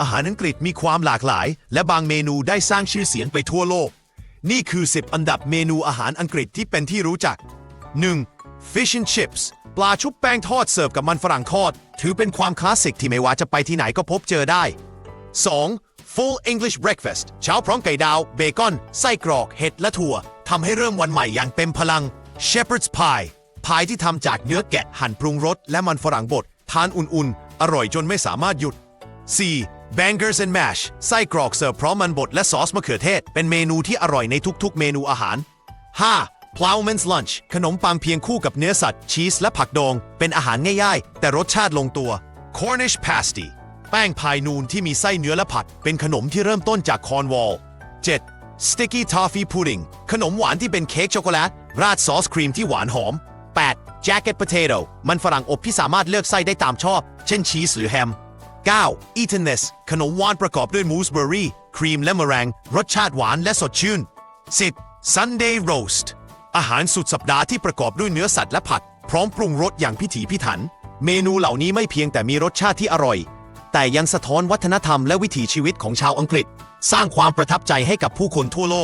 อาหารอังกฤษมีความหลากหลาย และบางเมนูได้สร้างชื่อเสียงไปทั่วโลก นี่คือ 10 อันดับเมนูอาหารอังกฤษที่เป็นที่รู้จัก 1. Fish and Chips ปลาชุบแป้งทอดเสิร์ฟกับมันฝรั่งทอด ถือเป็นความคลาสสิกที่ไม่ว่าจะไปที่ไหนก็พบเจอได้ 2. Full English Breakfast เช้าพร้อมไก่ดาว เบคอน ไส้กรอก เห็ดและถั่วทำให้เริ่มวันใหม่อย่างเต็มพลัง Shepherd's Pie พายที่ทำจากเนื้อแกะหั่นปรุงรสและมันฝรั่งบดทานอุ่นๆ อร่อยจนไม่สามารถหยุด 4. Bangers and Mash ไส้กรอกเสิร์ฟพร้อมมันบดและซอสมะเขือเทศ เป็นเมนูที่อร่อยในทุกๆ เมนูอาหาร 5. Plowman's Lunch ขนมปังเพียงคู่กับเนื้อสัตว์ ชีสและผักดอง เป็นอาหารง่ายๆ แต่รสชาติลงตัว Cornish Pasty แป้งพายนูนที่มีไส้เนื้อและผัด เป็นขนมที่เริ่มต้นจากคอนวอล 7. Sticky Toffee Pudding ขนมหวานที่เป็นเค้กช็อกโกแลต ราดซอสครีมที่หวานหอม 8. Jacket Potato มันฝรั่งอบที่สามารถเลือกไส้ได้ตามชอบ เช่นชีสหรือแฮม 9. Eaten this ขนมหวานประกอบด้วยมูสเบอร์รี่ ครีมและมะแรง รสชาติหวานและสดชื่น 10. Sunday Roast อาหารสุดสัปดาห์ที่ประกอบด้วยเนื้อสัตว์และผัก พร้อมปรุงรสอย่างพิถีพิถัน เมนูเหล่านี้ไม่เพียงแต่มีรสชาติที่อร่อย แต่ยังสะท้อนวัฒนธรรมและวิถีชีวิตของชาวอังกฤษ สร้างความประทับใจให้กับผู้คนทั่วโลก